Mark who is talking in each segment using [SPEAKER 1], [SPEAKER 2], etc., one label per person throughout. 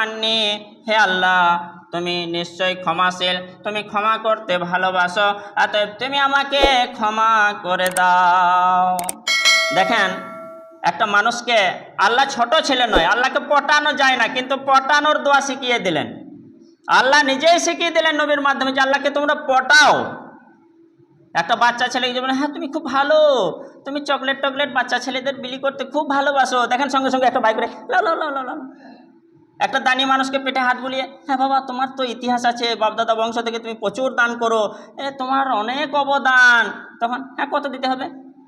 [SPEAKER 1] আন্নি। হে আল্লাহ, তুমি নিশ্চয়ই ক্ষমাশীল, তুমি ক্ষমা করতে ভালোবাসো, অতএব তুমি আমাকে ক্ষমা করে দাও। দেখেন, একটা মানুষকে আল্লাহ ছোট ছেলে নয়, আল্লাহকে পটানো যায় না, কিন্তু পটানোর দোয়া শিখিয়ে দিলেন। আল্লাহ নিজেই শিখিয়ে দিলেন নবীর মাধ্যমে যে, আল্লাহকে তোমরা পটাও। একটা বাচ্চা ছেলেকে বলে হ্যাঁ তুমি খুব ভালো। তুমি চকলেট টকলেট বাচ্চা ছেলেদের বিলি করতে খুব ভালোবাসো। দেখেন সঙ্গে সঙ্গে একটা বাইক করে একটা দানি মানুষকে পেটে হাত বুলিয়ে হ্যাঁ বাবা, তোমার তো ইতিহাস আছে, বাপদাদা বংশ থেকে তুমি প্রচুর দান করো। এ, তোমার অনেক অবদান। তখন হ্যাঁ কত দিতে হবে?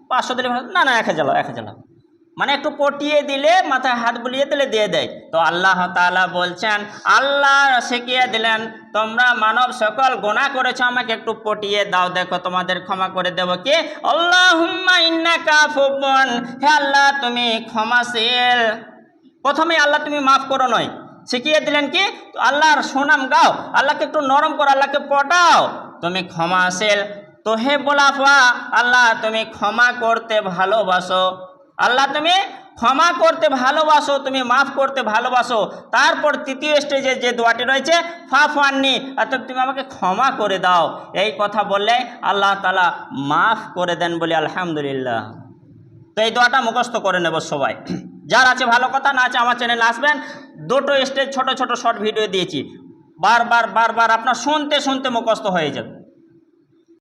[SPEAKER 1] পাঁচশো দিলে না না, এক হাজার এক হাজার। মানে একটু পটিয়ে দিলে, মাথায় হাত বুলিয়ে দিলে দিয়ে দেয়। তো আল্লাহ তাআলা বলছেন, আল্লাহ শিখিয়ে দিলেন, তোমরা মানব সকল গোনা করেছ, আমাকে একটু পটিয়ে দাও। দেখো, তোমাদের ক্ষমা করে দেবো কি? আফুবুন হে আল্লাহ, তুমি ক্ষমাশীল। প্রথমে আল্লাহ, তুমি মাফ করো নয়। শিখিয়ে দিলেন কি? আল্লাহর সুনাম গাও, আল্লাহকে একটু নরম করো, আল্লাহকে পটাও। তুমি ক্ষমাশীল। তো হে বোলাফা আল্লাহ, তুমি ক্ষমা করতে ভালোবাসো। আল্লাহ তুমি ক্ষমা করতে ভালোবাসো, তুমি মাফ করতে ভালোবাসো। তারপর তৃতীয় স্টেজে যে দোয়াটি রয়েছে ফাফ আননি অর্থাৎ তুমি আমাকে ক্ষমা করে দাও। এই কথা বললে আল্লাহ তালা মাফ করে দেন বলে আলহামদুলিল্লাহ। তো এই দোয়াটা মুখস্থ করে নেব সবাই। যার আছে ভালো কথা, না আছে আমার চ্যানেলে আসবেন। দুটো স্টেজ ছোট ছোট শর্ট ভিডিও দিয়েছি। বারবার বারবার আপনার শুনতে শুনতে মুখস্থ হয়ে যাবে।